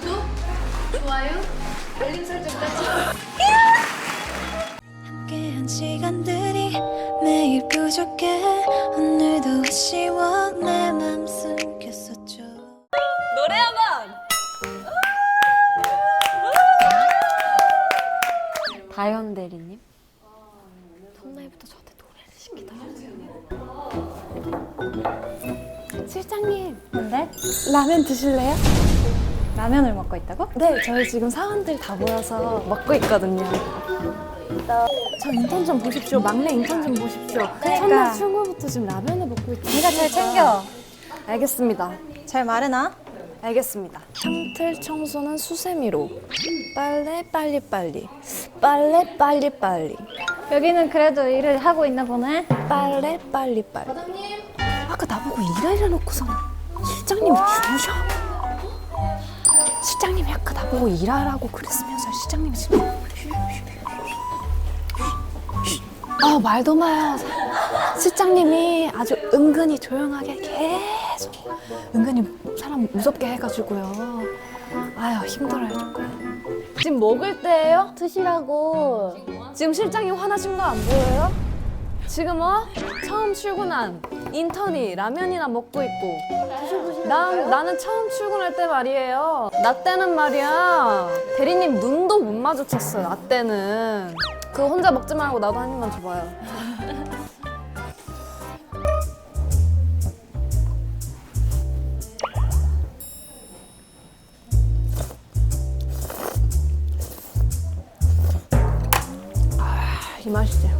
구독, 좋아요, 알림 설정까지. 함께한 시간들이 매일 부족해 오늘도 아쉬워 내 맘 숨겼었죠 노래 한번. 다현 대리님. 첫날부터 저한테 노래를 시키더라고요. 실장님. 근데 라면 드실래요? 라면을 먹고 있다고? 네, 저희 지금 사원들 다 모여서 먹고 있거든요. 저 인턴 좀 보십시오. 막내 인턴 좀 보십시오. 그러니까. 첫날 출근부터 지금 라면을 먹고 있다. 네가 잘 챙겨. 알겠습니다. 잘 말해놔. 알겠습니다. 창틀 청소는 수세미로. 빨래 빨리빨리. 빨래 빨리빨리. 여기는 그래도 일을 하고 있나 보네. 빨래 빨리빨리. 아까 나보고 일하려 놓고서는 실장님이 주무셔. 실장님이 아까 나보고 일하라고 그랬으면서 실장님이 지금 아 말도 마요. 실장님이 아주 은근히 조용하게 계속 은근히 사람 무섭게 해가지고요. 아유 힘들어요 조금. 지금 먹을 때예요? 드시라고. 지금 실장님 화나신 거 안 보여요? 지금 어? 처음 출근한 인턴이 라면이나 먹고 있고. 난, 나는 처음 출근할 때 말이에요. 나 때는 말이야. 대리님 눈도 못 마주쳤어요 나 때는. 그거 혼자 먹지 말고 나도 한 입만 줘봐요. 아, 이 맛이지